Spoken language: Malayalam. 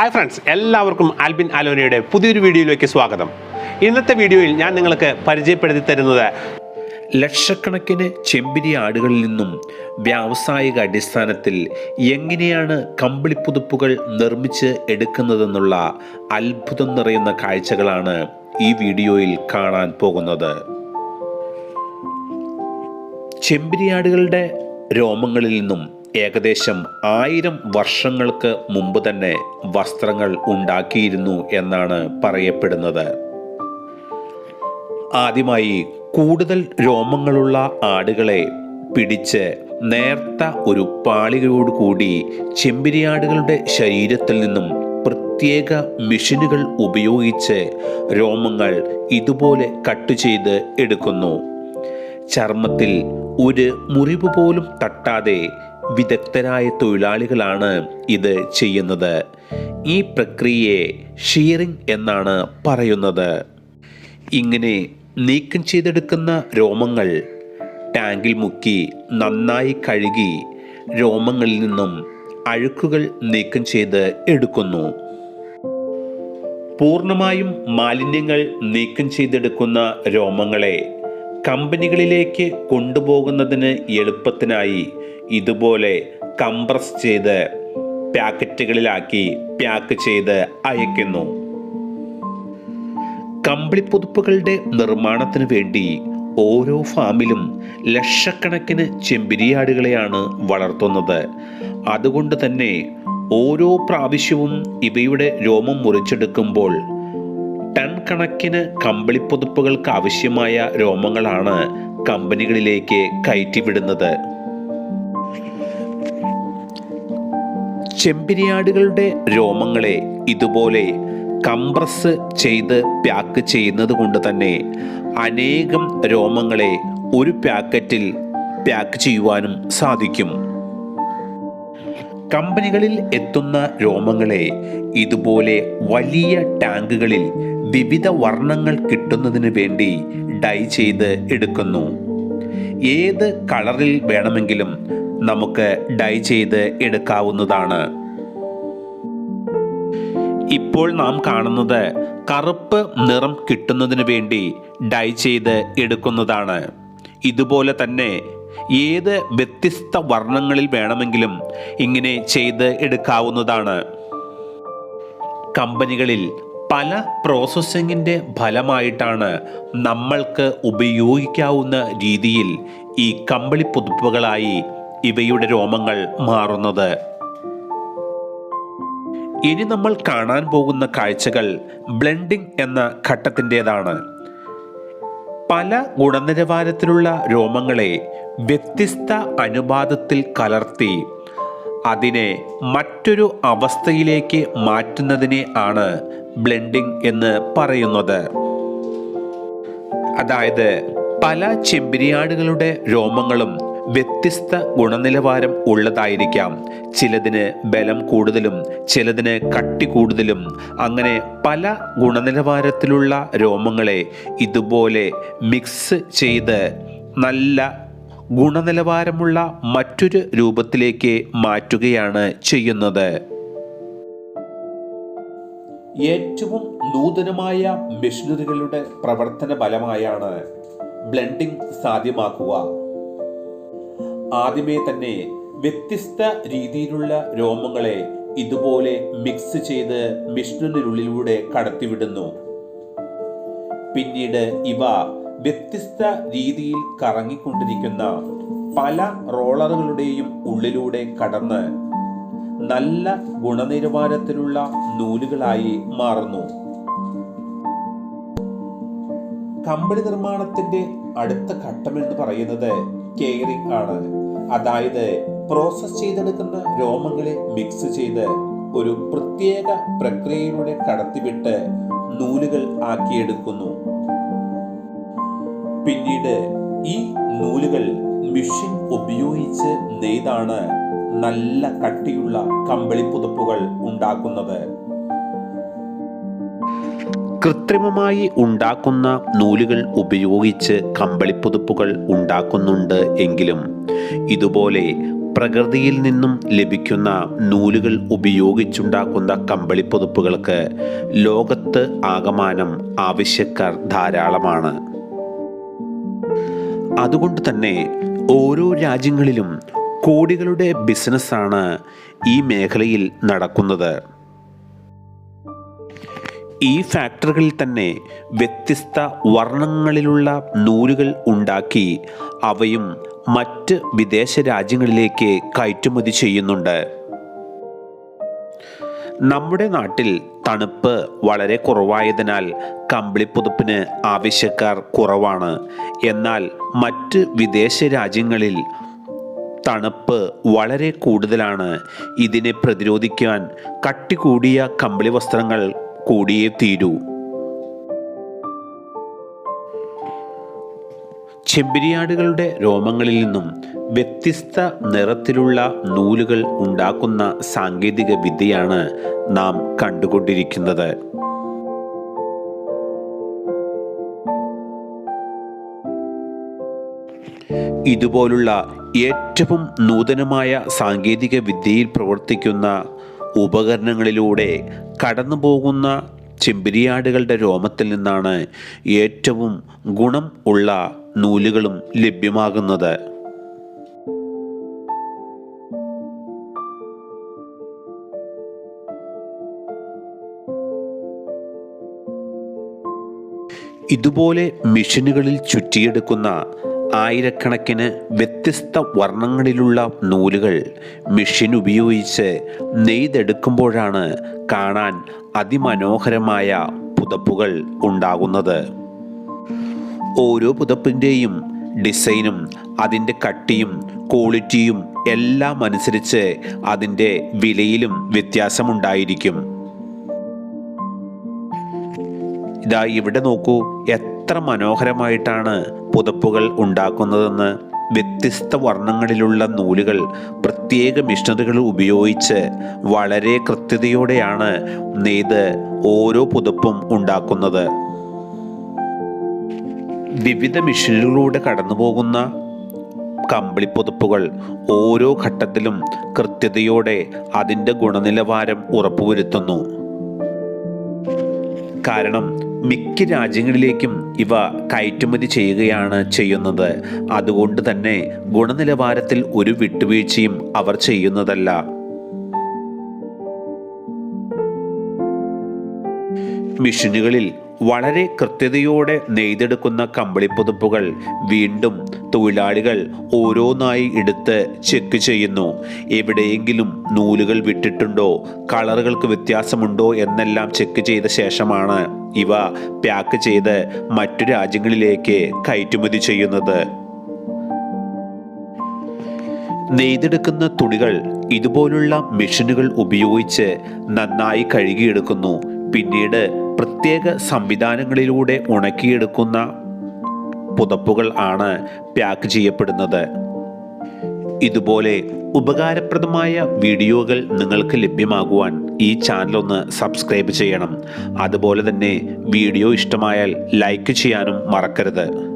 ഹായ് ഫ്രണ്ട്സ് എല്ലാവർക്കും ആൽബിൻ അലോനയുടെ പുതിയൊരു വീഡിയോയിലേക്ക് സ്വാഗതം. ഇന്നത്തെ വീഡിയോയിൽ ഞാൻ നിങ്ങൾക്ക് പരിചയപ്പെടുത്തി തരുന്നത് ലക്ഷക്കണക്കിന് ചെമ്പിരി ആടുകളിൽ നിന്നും വ്യാവസായിക അടിസ്ഥാനത്തിൽ എങ്ങനെയാണ് കമ്പിളിപ്പുതുപ്പുകൾ നിർമ്മിച്ച് എടുക്കുന്നതെന്നുള്ള അത്ഭുതം നിറയുന്ന കാഴ്ചകളാണ് ഈ വീഡിയോയിൽ കാണാൻ പോകുന്നത്. ചെമ്പിരിയാടുകളുടെ രോമങ്ങളിൽ നിന്നും ഏകദേശം ആയിരം വർഷങ്ങൾക്ക് മുമ്പ് തന്നെ വസ്ത്രങ്ങൾ ഉണ്ടാക്കിയിരുന്നു എന്നാണ് പറയപ്പെടുന്നത്. ആദ്യമായി കൂടുതൽ രോമങ്ങളുള്ള ആടുകളെ പിടിച്ച് നേർത്ത ഒരു പാളികയോട് കൂടി ചെമ്പിരിയാടുകളുടെ ശരീരത്തിൽ നിന്നും പ്രത്യേക മെഷീനുകൾ ഉപയോഗിച്ച് രോമങ്ങൾ ഇതുപോലെ കട്ട് ചെയ്ത് എടുക്കുന്നു. ചർമ്മത്തിൽ ഒരു മുറിവ് പോലും തട്ടാതെ വിദഗ്ധരായ തൊഴിലാളികളാണ് ഇത് ചെയ്യുന്നത്. ഈ പ്രക്രിയയെ ഷീറിംഗ് എന്നാണ് പറയുന്നത്. ഇങ്ങനെ നീക്കം ചെയ്തെടുക്കുന്ന രോമങ്ങൾ ടാങ്കിൽ മുക്കി നന്നായി കഴുകി രോമങ്ങളിൽ നിന്നും അഴുക്കുകൾ നീക്കം ചെയ്ത് എടുക്കുന്നു. പൂർണമായും മാലിന്യങ്ങൾ നീക്കം ചെയ്തെടുക്കുന്ന രോമങ്ങളെ കമ്പനികളിലേക്ക് കൊണ്ടുപോകുന്നതിന് എളുപ്പത്തിനായി ഇതുപോലെ കംപ്രസ് ചെയ്ത് പാക്കറ്റുകളിലാക്കി പാക്ക് ചെയ്ത് അയക്കുന്നു കമ്പിളിപ്പുതുപ്പുകളുടെ നിർമ്മാണത്തിന് വേണ്ടി ഓരോ ഫാമിലും ലക്ഷക്കണക്കിന് ചെമ്പിരിയാടുകളെയാണ് വളർത്തുന്നത്. അതുകൊണ്ട് തന്നെ ഓരോ പ്രാവശ്യവും ഇവയുടെ രോമം മുറിച്ചെടുക്കുമ്പോൾ കണക്കിന് കമ്പിളിപ്പുതുപ്പുകൾക്ക് ആവശ്യമായ രോമങ്ങളാണ് കമ്പനികളിലേക്ക് കയറ്റിവിടുന്നത്. ചെമ്പിരിയാടുകളുടെ രോമങ്ങളെ ഇതുപോലെ കംപ്രസ് ചെയ്ത് പാക്ക് ചെയ്യുന്നത് കൊണ്ട് തന്നെ അനേകം രോമങ്ങളെ ഒരു പാക്കറ്റിൽ പാക്ക് ചെയ്യുവാനും സാധിക്കും. കമ്പനികളിൽ എത്തുന്ന രോമങ്ങളെ ഇതുപോലെ വലിയ ടാങ്കുകളിൽ വിവിധ വർണങ്ങൾ കിട്ടുന്നതിന് വേണ്ടി ഡൈ ചെയ്ത് എടുക്കുന്നു. ഏത് കളറിൽ വേണമെങ്കിലും നമുക്ക് ഡൈ ചെയ്ത് എടുക്കാവുന്നതാണ്. ഇപ്പോൾ നാം കാണുന്നത് കറുപ്പ് നിറം കിട്ടുന്നതിന് വേണ്ടി ഡൈ ചെയ്ത് എടുക്കുന്നതാണ്. ഇതുപോലെ തന്നെ ഏത് വ്യത്യസ്ത വർണങ്ങളിൽ വേണമെങ്കിലും ഇങ്ങനെ ചെയ്ത് എടുക്കാവുന്നതാണ്. കമ്പനികളിൽ പല പ്രോസസ്സിങ്ങിന്റെ ഫലമായിട്ടാണ് നമ്മൾക്ക് ഉപയോഗിക്കാവുന്ന രീതിയിൽ ഈ കമ്പിളി പുതുപ്പുകളായി ഇവയുടെ രോമങ്ങൾ മാറുന്നത്. ഇനി നമ്മൾ കാണാൻ പോകുന്ന കാഴ്ചകൾ ബ്ലെൻഡിംഗ് എന്ന ഘട്ടത്തിന്റെതാണ്. പല ഗുണനിലവാരത്തിലുള്ള രോമങ്ങളെ വ്യത്യസ്ത അനുപാതത്തിൽ കലർത്തി അതിനെ മറ്റൊരു അവസ്ഥയിലേക്ക് മാറ്റുന്നതിനെ ആണ് ബ്ലെൻഡിംഗ് എന്ന് പറയുന്നത്. അതായത് പല ചെമ്പിരിയാടുകളുടെ രോമങ്ങളും വ്യത്യസ്ത ഗുണനിലവാരം ഉള്ളതായിരിക്കാം. ചിലതിന് ബലം കൂടുതലും ചിലതിന് കട്ടി കൂടുതലും. അങ്ങനെ പല ഗുണനിലവാരത്തിലുള്ള രോമങ്ങളെ ഇതുപോലെ മിക്സ് ചെയ്ത് നല്ല ഗുണനിലവാരമുള്ള മറ്റൊരു രൂപത്തിലേക്ക് മാറ്റുകയാണ് ചെയ്യുന്നത്. ഏറ്റവും നൂതനമായ മെഷീനറികളുടെ പ്രവർത്തന ഫലമായാണ് ബ്ലെൻഡിംഗ് സാധ്യമാക്കുക. ആദ്യമേ തന്നെ വ്യത്യസ്ത രീതിയിലുള്ള രോമങ്ങളെ ഇതുപോലെ മിക്സ് ചെയ്ത് മിഷനുള്ളിലൂടെ കടത്തിവിടുന്നു. പിന്നീട് ഇവ വ്യത്യസ്ത രീതിയിൽ കറങ്ങിക്കൊണ്ടിരിക്കുന്ന പല റോളറുകളുടെയും ഉള്ളിലൂടെ കടന്ന് നല്ല ഗുണനിലവാരത്തിലുള്ള നൂലുകളായി മാറുന്നു. കമ്പിളി നിർമ്മാണത്തിന്റെ അടുത്ത ഘട്ടം എന്ന് പറയുന്നത് കെയറിംഗ് ആണ്. അതായത് പ്രോസസ് ചെയ്തെടുക്കുന്ന രോമങ്ങളെ മിക്സ് ചെയ്ത് ഒരു പ്രത്യേക പ്രക്രിയയിലൂടെ കടത്തിവിട്ട് നൂലുകൾ ആക്കിയെടുക്കുന്നു. പിന്നീട് ഈ നൂലുകൾ മെഷീൻ ഉപയോഗിച്ച് നെയ്താണ് നല്ല കട്ടിയുള്ള കമ്പിളി പുതപ്പുകൾ ഉണ്ടാക്കുന്നത്. കൃത്രിമമായി ഉണ്ടാക്കുന്ന നൂലുകൾ ഉപയോഗിച്ച് കമ്പിളിപ്പുതുപ്പുകൾ ഉണ്ടാക്കുന്നുണ്ട് എങ്കിലും ഇതുപോലെ പ്രകൃതിയിൽ നിന്നും ലഭിക്കുന്ന നൂലുകൾ ഉപയോഗിച്ചുണ്ടാക്കുന്ന കമ്പളിപ്പുതുപ്പുകൾക്ക് ലോകത്ത് ആകമാനം ആവശ്യക്കാർ ധാരാളമാണ്. അതുകൊണ്ട് തന്നെ ഓരോ രാജ്യങ്ങളിലും കോടികളുടെ ബിസിനസ്സാണ് ഈ മേഖലയിൽ നടക്കുന്നത്. ഈ ഫാക്ടറികളിൽ തന്നെ വ്യത്യസ്ത വർണങ്ങളിലുള്ള നൂലുകൾ ഉണ്ടാക്കി അവയും മറ്റ് വിദേശ രാജ്യങ്ങളിലേക്ക് കയറ്റുമതി ചെയ്യുന്നുണ്ട്. നമ്മുടെ നാട്ടിൽ തണുപ്പ് വളരെ കുറവായതിനാൽ കമ്പിളിപ്പുതുപ്പിന് ആവശ്യക്കാർ കുറവാണ്. എന്നാൽ മറ്റ് വിദേശ രാജ്യങ്ങളിൽ തണുപ്പ് വളരെ കൂടുതലാണ്. ഇതിനെ പ്രതിരോധിക്കാൻ കട്ടി കൂടിയ കമ്പിളി വസ്ത്രങ്ങൾ കൂടിയേ തീരൂ. ചെമ്പരിയാടുകളുടെ രോമങ്ങളിൽ നിന്നും വ്യത്യസ്ത നിറത്തിലുള്ള നൂലുകൾ ഉണ്ടാക്കുന്ന സാങ്കേതിക വിദ്യയാണ് നാം കണ്ടുകൊണ്ടിരിക്കുന്നത്. ഇതുപോലുള്ള ഏറ്റവും നൂതനമായ സാങ്കേതിക വിദ്യയിൽ പ്രവർത്തിക്കുന്ന ഉപകരണങ്ങളിലൂടെ കടന്നു പോകുന്ന ചെമ്പിരിയാടുകളുടെ രോമത്തിൽ നിന്നാണ് ഏറ്റവും ഗുണം ഉള്ള നൂലുകളും ലഭ്യമാകുന്നത്. ഇതുപോലെ മെഷീനുകളിൽ ചുറ്റിയെടുക്കുന്ന ആയിരക്കണക്കിന് വ്യത്യസ്ത വർണങ്ങളിലുള്ള നൂലുകൾ മെഷീൻ ഉപയോഗിച്ച് നെയ്തെടുക്കുമ്പോഴാണ് കാണാൻ അതിമനോഹരമായ പുതപ്പുകൾ ഉണ്ടാകുന്നത്. ഓരോ പുതപ്പിന്റെയും ഡിസൈനും അതിന്റെ കട്ടിയും ക്വാളിറ്റിയും എല്ലാം അനുസരിച്ച് അതിന്റെ വിലയിലും വ്യത്യാസമുണ്ടായിരിക്കും. ഇതാ ഇവിടെ നോക്കൂ എത്ര മനോഹരമായിട്ടാണ് പുതപ്പുകൾ ഉണ്ടാക്കുന്നതെന്ന്. വ്യത്യസ്ത വർണങ്ങളിലുള്ള നൂലുകൾ പ്രത്യേക മിഷനറികൾ ഉപയോഗിച്ച് വളരെ കൃത്യതയോടെയാണ് നെയ്ത് ഓരോ പുതപ്പും ഉണ്ടാക്കുന്നത്. വിവിധ മിഷനുകളിലൂടെ കടന്നു പോകുന്ന കമ്പിളിപ്പുതപ്പുകൾ ഓരോ ഘട്ടത്തിലും കൃത്യതയോടെ അതിന്റെ ഗുണനിലവാരം ഉറപ്പുവരുത്തുന്നു. കാരണം മിക്ക രാജ്യങ്ങളിലേക്കും ഇവ കയറ്റുമതി ചെയ്യുകയാണ് ചെയ്യുന്നത്. അതുകൊണ്ട് തന്നെ ഗുണനിലവാരത്തിൽ ഒരു വിട്ടുവീഴ്ചയും അവർ ചെയ്യുന്നതല്ല. മിഷനുകളിൽ വളരെ കൃത്യതയോടെ നെയ്തെടുക്കുന്ന കമ്പിളിപ്പുതുപ്പുകൾ വീണ്ടും തൊഴിലാളികൾ ഓരോന്നായി എടുത്ത് ചെക്ക് ചെയ്യുന്നു. എവിടെയെങ്കിലും നൂലുകൾ വിട്ടിട്ടുണ്ടോ? കളറുകൾക്ക് വ്യത്യാസമുണ്ടോ? എന്നെല്ലാം ചെക്ക് ചെയ്ത ശേഷമാണ് ഇവ പാക്ക് ചെയ്ത് മറ്റു രാജ്യങ്ങളിലേക്ക് കയറ്റുമതി ചെയ്യുന്നത്. നെയ്തെടുക്കുന്ന തുണികൾ ഇതുപോലുള്ള മെഷീനുകൾ ഉപയോഗിച്ച് നന്നായി കഴുകിയെടുക്കുന്നു. പിന്നീട് പ്രത്യേക സംവിധാനങ്ങളിലൂടെ ഉണക്കിയെടുക്കുന്ന പുതപ്പുകൾ ആണ് പാക്ക് ചെയ്യപ്പെടുന്നത്. ഇതുപോലെ ഉപകാരപ്രദമായ വീഡിയോകൾ നിങ്ങൾക്ക് ലഭ്യമാകുവാൻ ഈ ചാനൽ ഒന്ന് സബ്സ്ക്രൈബ് ചെയ്യണം. അതുപോലെ തന്നെ വീഡിയോ ഇഷ്ടമായാൽ ലൈക്ക് ചെയ്യാനും മറക്കരുത്.